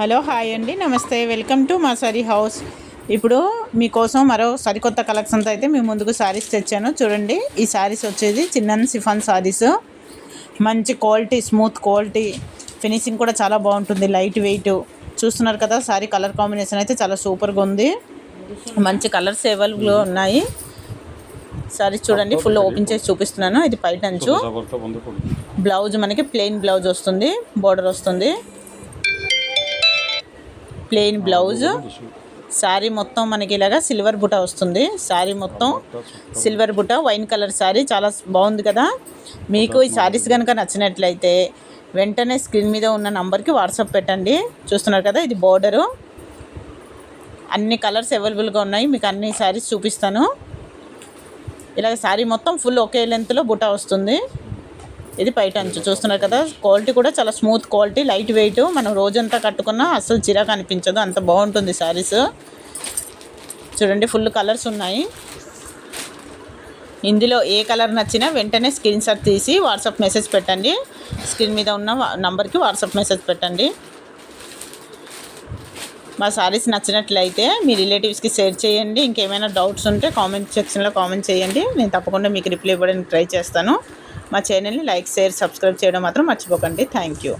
Hello hi అండి నమస్తే. Welcome to మా సారీ హౌస్. ఇప్పుడు మీకోసం మరో సరికొత్త కలెక్షన్తో అయితే మేము ముందుకు శారీస్ తెచ్చాను. చూడండి ఈ శారీస్ వచ్చేది చిన్న సిఫాన్ శారీస్ మంచి క్వాలిటీ స్మూత్ క్వాలిటీ. ఫినిషింగ్ కూడా చాలా బాగుంటుంది లైట్ వెయిట్. చూస్తున్నారు కదా శారీ కలర్ కాంబినేషన్ అయితే చాలా సూపర్గా ఉంది. మంచి కలర్స్ అవైలబుల్గా ఉన్నాయి. శారీస్ చూడండి ఫుల్ ఓపెన్ చేసి చూపిస్తున్నాను. ఇది పైట అంచు బ్లౌజ్ మనకి ప్లెయిన్ బ్లౌజ్ వస్తుంది బోర్డర్ వస్తుంది. Plain blouse. శారీ మొత్తం మనకి ఇలాగా సిల్వర్ బుట్ట వస్తుంది. శారీ మొత్తం సిల్వర్ బుట్ట వైన్ కలర్ శారీ చాలా బాగుంది కదా. మీకు ఈ శారీస్ కనుక నచ్చినట్లయితే వెంటనే స్క్రీన్ మీద ఉన్న నంబర్కి వాట్సాప్ పెట్టండి. చూస్తున్నారు కదా ఇది బోర్డరు. అన్ని కలర్స్ అవైలబుల్గా ఉన్నాయి. మీకు అన్ని శారీస్ చూపిస్తాను. ఇలాగ శారీ మొత్తం ఫుల్ ఒకే లెంత్లో బుట్ట వస్తుంది. ఇది పైట అంచు చూస్తున్నారు కదా క్వాలిటీ కూడా చాలా స్మూత్ క్వాలిటీ లైట్ వెయిట్. మనం రోజంతా కట్టుకున్నా అసలు చిరాకు అనిపించదు. అంత బాగుంటుంది శారీస్. చూడండి ఫుల్ కలర్స్ ఉన్నాయి. ఇందులో ఏ కలర్ నచ్చినా వెంటనే స్క్రీన్ షాట్ తీసి వాట్సాప్ మెసేజ్ పెట్టండి. స్క్రీన్ మీద ఉన్న నంబర్కి వాట్సాప్ మెసేజ్ పెట్టండి. మా సారీస్ నచ్చినట్లయితే మీ రిలేటివ్స్కి షేర్ చేయండి. ఇంకేమైనా డౌట్స్ ఉంటే కామెంట్ సెక్షన్లో కామెంట్ చేయండి. నేను తప్పకుండా మీకు రిప్లై ఇవ్వడానికి ట్రై చేస్తాను. మా ఛానల్ని లైక్ షేర్ సబ్స్క్రైబ్ చేయడం మాత్రం మర్చిపోకండి. Thank you